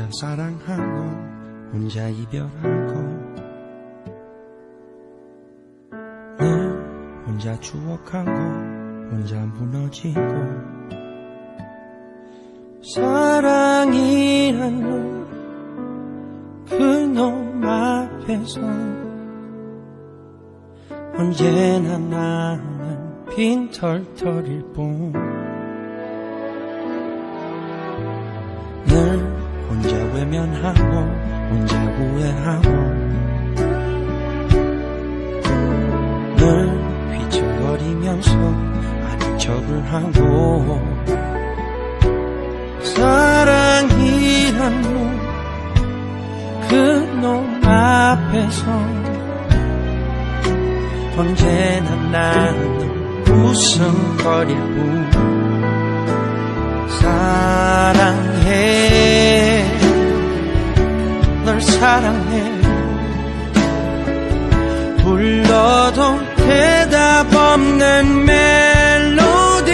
늘 혼자 사랑하고 혼자 이별하고 늘 혼자 추억하고 혼자 무너지고 사랑이란 그놈 앞에서 언제나 나는 빈털터릴 뿐. 늘 혼자 외면하고 혼자 후회하고. 늘 휘청거리면서 아닌 척을 하고. 사랑이란 놈 그놈 앞에서. 언제나 나는 웃음거릴 뿐 없는 멜로디.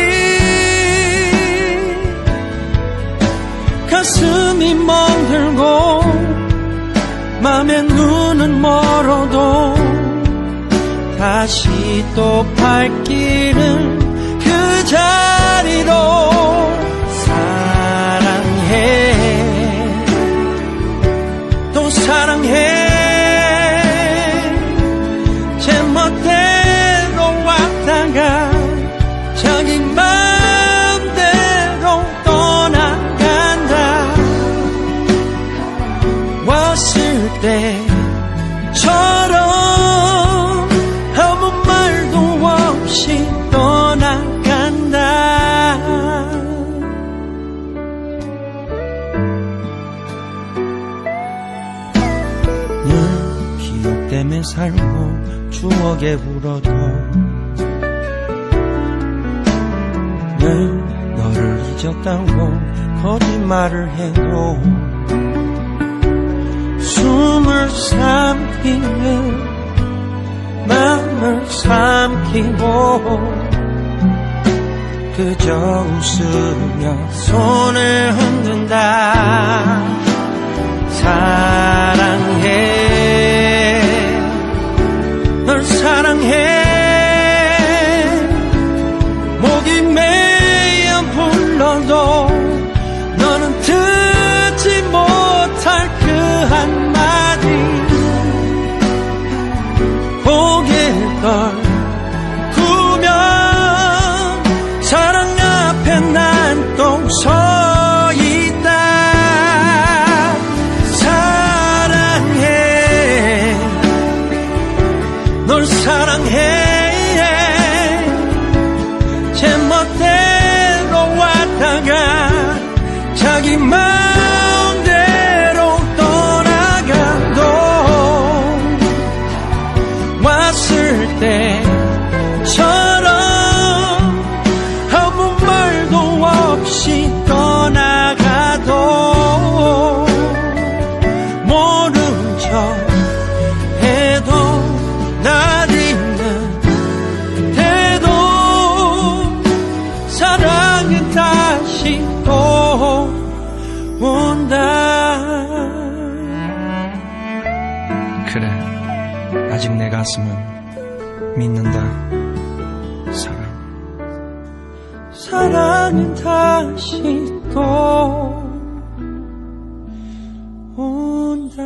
가슴이 멍들고 맘에 눈은 멀어도 다시 또 발길은 그 자리로 사랑해. 또 사랑해 때처럼 아무 말도 없이 떠나간다. 늘 기억 때문에 살고 추억에 울어도 늘 너를 잊었다고 거짓말을 해도 숨을 삼키는 마음을 삼키고 그저 웃으며 손을 흔든다. 사랑해. 널 사랑해. 목이 메어 불러도 너는 듣지 못할 그 한 고개를 떨구면 사랑 앞에 난 또 서 있다. 사랑해. 널 사랑해. 제 멋대로 왔다가 자기 마 때처럼 아무 말도 없이 떠나가도 모른 척 해도 날 잊는 태도 사랑은 다시 또 온다. 그래 아직 내 가슴은 믿는다. 사랑. 사랑은 다시 또 온다